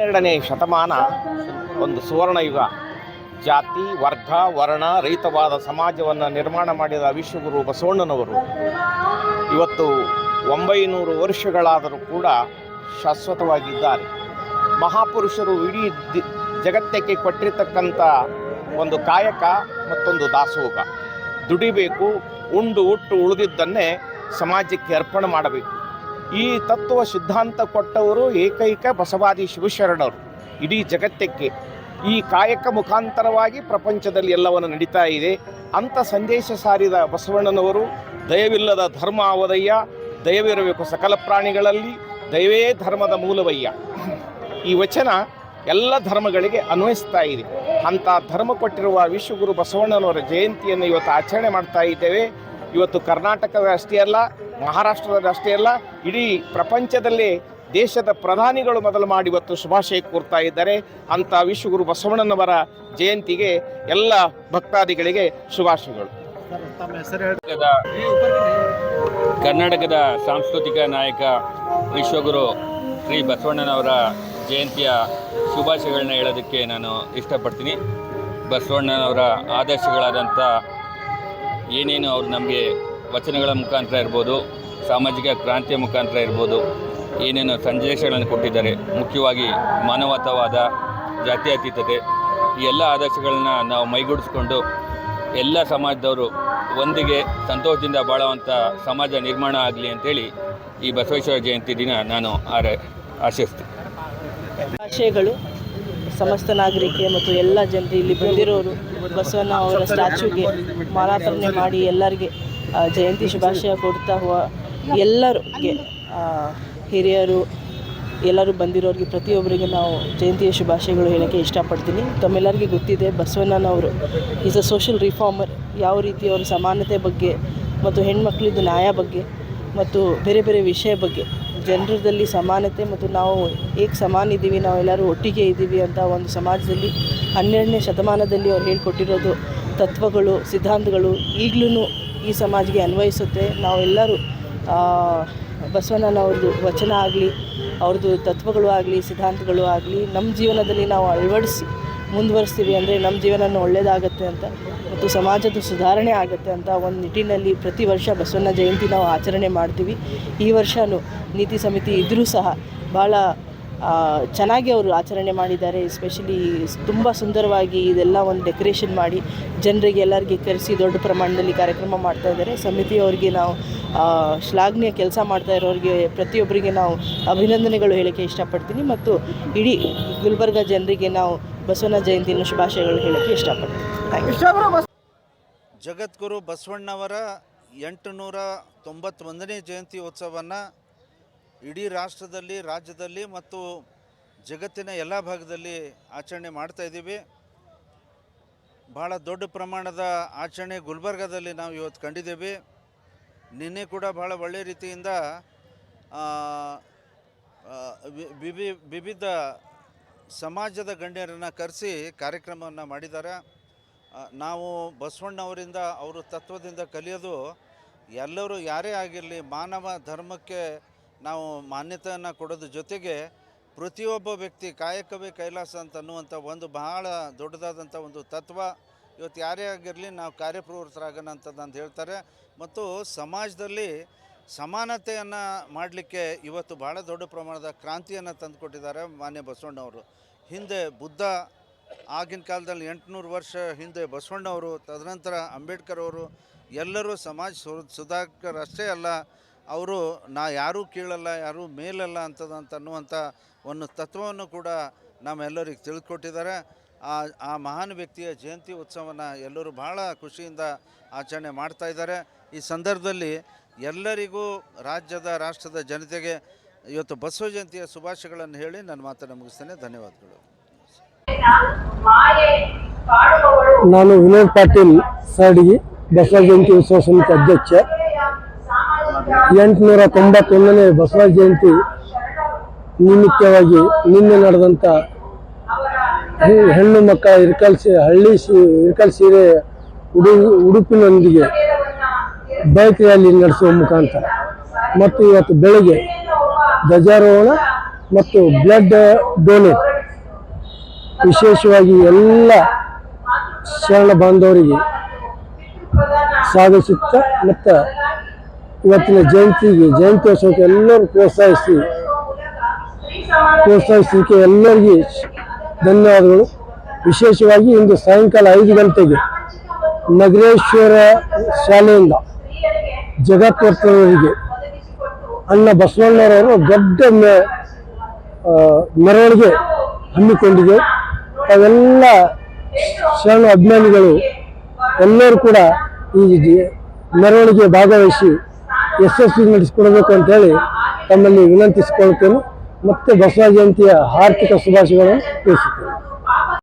ಹನ್ನೆರಡನೇ ಶತಮಾನ, ಒಂದು ಸುವರ್ಣಯುಗ. ಜಾತಿ, ವರ್ಗ, ವರ್ಣ ರಹಿತವಾದ ಸಮಾಜವನ್ನು ನಿರ್ಮಾಣ ಮಾಡಿದ ವಿಶ್ವಗುರು ಬಸವಣ್ಣನವರು. ಇವತ್ತು ಒಂಬೈನೂರು ವರ್ಷಗಳಾದರೂ ಕೂಡ ಶಾಶ್ವತವಾಗಿದ್ದಾರೆ. ಮಹಾಪುರುಷರು ಇಡೀ ಜಗತ್ತಕ್ಕೆ ಕೊಟ್ಟಿರ್ತಕ್ಕಂಥ ಒಂದು ಕಾಯಕ ಮತ್ತೊಂದು ದಾಸೋಹ. ದುಡಿಬೇಕು, ಉಂಡು, ಉಟ್ಟು ಉಳಿದಿದ್ದನ್ನೇ ಸಮಾಜಕ್ಕೆ ಅರ್ಪಣೆ ಮಾಡಬೇಕು. ಈ ತತ್ವ ಸಿದ್ಧಾಂತ ಕೊಟ್ಟವರು ಏಕೈಕ ಬಸವಾದಿ ಶಿವಶರಣರು. ಇಡೀ ಜಗತ್ತಕ್ಕೆ ಈ ಕಾಯಕ ಮುಖಾಂತರವಾಗಿ ಪ್ರಪಂಚದಲ್ಲಿ ಎಲ್ಲವನ್ನು ನಡೀತಾ ಇದೆ. ಅಂಥ ಸಂದೇಶ ಸಾರಿದ ಬಸವಣ್ಣನವರು, ದಯವಿಲ್ಲದ ಧರ್ಮ ಅವದಯ್ಯ ದಯವಿರಬೇಕು ಸಕಲ ಪ್ರಾಣಿಗಳಲ್ಲಿ ದಯವೇ ಧರ್ಮದ ಮೂಲವಯ್ಯ. ಈ ವಚನ ಎಲ್ಲ ಧರ್ಮಗಳಿಗೆ ಅನ್ವಯಿಸ್ತಾ ಇದೆ. ಅಂಥ ಧರ್ಮ ಕೊಟ್ಟಿರುವ ವಿಶ್ವಗುರು ಬಸವಣ್ಣನವರ ಜಯಂತಿಯನ್ನು ಇವತ್ತು ಆಚರಣೆ ಮಾಡ್ತಾ ಇದ್ದೇವೆ. ಇವತ್ತು ಕರ್ನಾಟಕದ ಅಷ್ಟೇ ಅಲ್ಲ ಮಹಾರಾಷ್ಟ್ರದ ಅಷ್ಟೇ ಅಲ್ಲ, ಇಡೀ ಪ್ರಪಂಚದಲ್ಲಿ ದೇಶದ ಪ್ರಧಾನಿಗಳು ಮೊದಲು ಮಾಡಿ ಇವತ್ತು ಶುಭಾಶಯ ಕೋರ್ತಾ ಇದ್ದಾರೆ. ಅಂಥ ವಿಶ್ವಗುರು ಬಸವಣ್ಣನವರ ಜಯಂತಿಗೆ ಎಲ್ಲ ಭಕ್ತಾದಿಗಳಿಗೆ ಶುಭಾಶಯಗಳು. ಕರ್ನಾಟಕದ ಸಾಂಸ್ಕೃತಿಕ ನಾಯಕ ವಿಶ್ವಗುರು ಶ್ರೀ ಬಸವಣ್ಣನವರ ಜಯಂತಿಯ ಶುಭಾಶಯಗಳನ್ನ ಹೇಳೋದಕ್ಕೆ ನಾನು ಇಷ್ಟಪಡ್ತೀನಿ. ಬಸವಣ್ಣನವರ ಆದರ್ಶಗಳಾದಂಥ ಏನೇನು ಅವರು ನಮಗೆ ವಚನಗಳ ಮುಖಾಂತರ ಇರ್ಬೋದು, ಸಾಮಾಜಿಕ ಕ್ರಾಂತಿಯ ಮುಖಾಂತರ ಇರ್ಬೋದು, ಏನೇನು ಸಂದೇಶಗಳನ್ನು ಕೊಟ್ಟಿದ್ದಾರೆ, ಮುಖ್ಯವಾಗಿ ಮಾನವತಾವಾದ, ಜಾತ್ಯತೀತತೆ, ಈ ಎಲ್ಲ ಆದರ್ಶಗಳನ್ನ ನಾವು ಮೈಗೂಡಿಸ್ಕೊಂಡು ಎಲ್ಲ ಸಮಾಜದವರು ಒಂದಿಗೆ ಸಂತೋಷದಿಂದ ಬಾಳುವಂಥ ಸಮಾಜ ನಿರ್ಮಾಣ ಆಗಲಿ ಅಂತೇಳಿ ಈ ಬಸವೇಶ್ವರ ಜಯಂತಿ ದಿನ ನಾನು ಆರ, ಆಶಿಸ್ತೀನಿ. ಆಶಯಗಳು ಸಮಸ್ತ ನಾಗರಿಕೆ ಮತ್ತು ಎಲ್ಲ ಜನರು ಇಲ್ಲಿ ಬಂದಿರೋರು ಬಸವಣ್ಣ ಅವರ ಸ್ಟ್ಯಾಚ್ಯೂಗೆ ಮಾಲಾರ್ಪಣೆ ಮಾಡಿ ಎಲ್ಲರಿಗೆ ಜಯಂತಿ ಶುಭಾಶಯ ಕೊಡ್ತಾ ಹೋ ಎಲ್ಲರಿಗೆ ಹಿರಿಯರು, ಎಲ್ಲರೂ ಬಂದಿರೋರಿಗೆ ಪ್ರತಿಯೊಬ್ಬರಿಗೆ ನಾವು ಜಯಂತಿಯ ಶುಭಾಶಯಗಳು ಹೇಳೋಕ್ಕೆ ಇಷ್ಟಪಡ್ತೀನಿ. ತಮ್ಮೆಲ್ಲರಿಗೆ ಗೊತ್ತಿದೆ, ಬಸವಣ್ಣನವರು ಈಸ್ ಅ ಸೋಷಿಯಲ್ ರಿಫಾರ್ಮರ್ ಯಾವ ರೀತಿ ಅವರ ಸಮಾನತೆ ಬಗ್ಗೆ ಮತ್ತು ಹೆಣ್ಮಕ್ಳಿದ್ದು ನ್ಯಾಯ ಬಗ್ಗೆ ಮತ್ತು ಬೇರೆ ಬೇರೆ ವಿಷಯ ಬಗ್ಗೆ ಜನರದಲ್ಲಿ ಸಮಾನತೆ ಮತ್ತು ನಾವು ಏಕ ಸಮಾನ ಇದ್ದೀವಿ ನಾವೆಲ್ಲರೂ ಒಟ್ಟಿಗೆ ಇದ್ದೀವಿ ಅಂತ ಒಂದು ಸಮಾಜದಲ್ಲಿ, ಹನ್ನೆರಡನೇ ಶತಮಾನದಲ್ಲಿ ಅವ್ರು ಹೇಳ್ಕೊಟ್ಟಿರೋದು ತತ್ವಗಳು, ಸಿದ್ಧಾಂತಗಳು ಈಗಲೂ ಈ ಸಮಾಜಕ್ಕೆ ಅನ್ವಯಿಸುತ್ತೆ. ನಾವೆಲ್ಲರೂ ಬಸವಣ್ಣನವ್ರದ್ದು ವಚನ ಆಗಲಿ, ಅವ್ರದ್ದು ತತ್ವಗಳು ಆಗಲಿ, ಸಿದ್ಧಾಂತಗಳು ಆಗಲಿ, ನಮ್ಮ ಜೀವನದಲ್ಲಿ ನಾವು ಅಳವಡಿಸಿ ಮುಂದುವರಿಸ್ತೀವಿ ಅಂದರೆ ನಮ್ಮ ಜೀವನ ಒಳ್ಳೆಯದಾಗತ್ತೆ ಅಂತ ಮತ್ತು ಸಮಾಜದ ಸುಧಾರಣೆ ಆಗುತ್ತೆ ಅಂತ ಒಂದು ನಿಟ್ಟಿನಲ್ಲಿ ಪ್ರತಿ ವರ್ಷ ಬಸವಣ್ಣ ಜಯಂತಿ ನಾವು ಆಚರಣೆ ಮಾಡ್ತೀವಿ. ಈ ವರ್ಷವೂ ನೀತಿ ಸಮಿತಿ ಇದ್ದರೂ ಸಹ ಭಾಳ ಚೆನ್ನಾಗಿ ಅವರು ಆಚರಣೆ ಮಾಡಿದ್ದಾರೆ. ಎಸ್ಪೆಷಲಿ ತುಂಬ ಸುಂದರವಾಗಿ ಇದೆಲ್ಲ ಒಂದು ಡೆಕೋರೇಷನ್ ಮಾಡಿ ಜನರಿಗೆ ಎಲ್ಲರಿಗೆ ಕರೆಸಿ ದೊಡ್ಡ ಪ್ರಮಾಣದಲ್ಲಿ ಕಾರ್ಯಕ್ರಮ ಮಾಡ್ತಾ ಇದ್ದಾರೆ. ಸಮಿತಿಯವರಿಗೆ ನಾವು ಶ್ಲಾಘನೀಯ ಕೆಲಸ ಮಾಡ್ತಾ ಇರೋರಿಗೆ ಪ್ರತಿಯೊಬ್ಬರಿಗೆ ನಾವು ಅಭಿನಂದನೆಗಳು ಹೇಳೋಕ್ಕೆ ಇಷ್ಟಪಡ್ತೀನಿ. ಮತ್ತು ಇಡೀ ಗುಲ್ಬರ್ಗ ಜನರಿಗೆ ನಾವು ಬಸವಣ್ಣ ಜಯಂತಿನ ಶುಭಾಶಯಗಳು ಹೇಳೋಕ್ಕೆ ಇಷ್ಟಪಡ್ತೀನಿ. ಥ್ಯಾಂಕ್ ಯು ಜಗದ್ಗುರು ಬಸವಣ್ಣವರ ಎಂಟುನೂರ ತೊಂಬತ್ತೊಂದನೇ ಜಯಂತಿ ಉತ್ಸವವನ್ನು ಇಡೀ ರಾಷ್ಟ್ರದಲ್ಲಿ ರಾಜ್ಯದಲ್ಲಿ ಮತ್ತು ಜಗತ್ತಿನ ಎಲ್ಲ ಭಾಗದಲ್ಲಿ ಆಚರಣೆ ಮಾಡ್ತಾ ಇದ್ದೀವಿ. ಭಾಳ ದೊಡ್ಡ ಪ್ರಮಾಣದ ಆಚರಣೆ ಗುಲ್ಬರ್ಗಾದಲ್ಲಿ ನಾವು ಇವತ್ತು ಕಂಡಿದ್ದೀವಿ. ನಿನ್ನೆ ಕೂಡ ಭಾಳ ಒಳ್ಳೆಯ ರೀತಿಯಿಂದ ಆ, ಆ, ವಿವಿ ವಿವಿಧ ಸಮಾಜದ ಗಣ್ಯರನ್ನು ಕರೆಸಿ ಕಾರ್ಯಕ್ರಮವನ್ನು ಮಾಡಿದ್ದಾರೆ. ನಾವು ಬಸವಣ್ಣವರಿಂದ ಅವರು ತತ್ವದಿಂದ ಕಲಿಯೋದು ಎಲ್ಲರೂ ಯಾರೇ ಆಗಿರಲಿ ಮಾನವ ಧರ್ಮಕ್ಕೆ ನಾವು ಮಾನ್ಯತೆಯನ್ನು ಕೊಡೋದ್ರ ಜೊತೆಗೆ ಪ್ರತಿಯೊಬ್ಬ ವ್ಯಕ್ತಿ ಕಾಯಕವೇ ಕೈಲಾಸ ಅಂತ ಅನ್ನುವಂಥ ಒಂದು ಬಹಳ ದೊಡ್ಡದಾದಂಥ ಒಂದು ತತ್ವ ಇವತ್ತು ಯಾರೇ ಆಗಿರಲಿ ನಾವು ಕಾರ್ಯಪ್ರವೃತ್ತರಾಗೋಣ ಅಂತ ಹೇಳ್ತಾರೆ. ಮತ್ತು ಸಮಾಜದಲ್ಲಿ ಸಮಾನತೆಯನ್ನು ಮಾಡಲಿಕ್ಕೆ ಇವತ್ತು ಭಾಳ ದೊಡ್ಡ ಪ್ರಮಾಣದ ಕ್ರಾಂತಿಯನ್ನು ತಂದುಕೊಟ್ಟಿದ್ದಾರೆ ಮಾನ್ಯ ಬಸವಣ್ಣವರು. ಹಿಂದೆ ಬುದ್ಧ ಆಗಿನ ಕಾಲದಲ್ಲಿ ಎಂಟುನೂರು ವರ್ಷ ಹಿಂದೆ ಬಸವಣ್ಣವರು, ತದನಂತರ ಅಂಬೇಡ್ಕರ್ ಅವರು, ಎಲ್ಲರೂ ಸಮಾಜ ಸುಧಾಕರ್ ಅಷ್ಟೇ ಅಲ್ಲ, ಅವರು ನಾ ಯಾರೂ ಕೀಳಲ್ಲ, ಯಾರೂ ಮೇಲಲ್ಲ ಅಂತದಂತ ಅನ್ನುವಂಥ ಒಂದು ತತ್ವವನ್ನು ಕೂಡ ನಮ್ಮೆಲ್ಲರಿಗೆ ತಿಳಿದುಕೊಟ್ಟಿದ್ದಾರೆ ಆ ಆ ಮಹಾನ್ ವ್ಯಕ್ತಿಯ ಜಯಂತಿ ಉತ್ಸವನ ಎಲ್ಲರೂ ಭಾಳ ಖುಷಿಯಿಂದ ಆಚರಣೆ ಮಾಡ್ತಾ ಇದ್ದಾರೆ. ಈ ಸಂದರ್ಭದಲ್ಲಿ ಎಲ್ಲರಿಗೂ ರಾಜ್ಯದ, ರಾಷ್ಟ್ರದ ಜನತೆಗೆ ಇವತ್ತು ಬಸವ ಜಯಂತಿಯ ಶುಭಾಶಯಗಳನ್ನು ಹೇಳಿ ನನ್ನ ಮಾತನ್ನು ಮುಗಿಸ್ತೇನೆ. ಧನ್ಯವಾದಗಳು. ನಾನು ವಿನೋದ್ ಪಾಟೀಲ್ ಸಾಡಿಗೆ, ಬಸವ ಜಯಂತಿ ಉತ್ಸವ ಸಮಿತಿ ಅಧ್ಯಕ್ಷ. ಎಂಟುನೂರ ತೊಂಬತ್ತೊಂದನೇ ಬಸವ ಜಯಂತಿ ನಿಮಿತ್ತವಾಗಿ ನಿನ್ನೆ ನಡೆದಂಥ ಹೆಣ್ಣು ಮಕ್ಕಳ ಇರ್ಕಲ್ ಹಳ್ಳಿ ಸಿ ಇರ್ಕಲ್ ಸೀರೆ ಉಡು ಉಡುಪಿನೊಂದಿಗೆ ಬೈಕ್ ರ್ಯಾಲಿ ನಡೆಸುವ ಮುಖಾಂತರ. ಮತ್ತು ಇವತ್ತು ಬೆಳಗ್ಗೆ ಧ್ವಜಾರೋಹಣ ಮತ್ತು ಬ್ಲಡ್ ಡೊನೇಟ್. ವಿಶೇಷವಾಗಿ ಎಲ್ಲ ಶರಣ ಬಾಂಧವರಿಗೆ ಸಾಗಿಸುತ್ತ ಮತ್ತು ಇವತ್ತಿನ ಜಯಂತಿಗೆ ಜಯಂತ್ಯೋತ್ಸವಕ್ಕೆ ಎಲ್ಲರೂ ಪ್ರೋತ್ಸಾಹಿಸಿ, ಪ್ರೋತ್ಸಾಹಿಸಲಿಕ್ಕೆ ಎಲ್ಲರಿಗೆ ಧನ್ಯವಾದಗಳು. ವಿಶೇಷವಾಗಿ ಇಂದು ಸಾಯಂಕಾಲ ಐದು ಗಂಟೆಗೆ ನಗರೇಶ್ವರ ಶಾಲೆಯಿಂದ ಜಗತ್ವರ್ತವರಿಗೆ ಅಣ್ಣ ಬಸವಣ್ಣರವರು ದೊಡ್ಡ ಮೆರವಣಿಗೆ ಹಮ್ಮಿಕೊಂಡಿದೆ. ಅವೆಲ್ಲ ಶರಣ ಅಭಿಮಾನಿಗಳು ಎಲ್ಲರೂ ಕೂಡ ಈ ಮೆರವಣಿಗೆ ಭಾಗವಹಿಸಿ ಯಶಸ್ವಿ ನಡೆಸಿಕೊಡಬೇಕು ಅಂತೇಳಿ ತಮ್ಮಲ್ಲಿ ವಿನಂತಿಸಿಕೊಳ್ಳುತ್ತೇನೆ. ಮತ್ತು ಬಸವ ಜಯಂತಿಯ ಆರ್ಥಿಕ ಶುಭಾಶಯಗಳನ್ನು ತಿಳಿಸುತ್ತೇನೆ.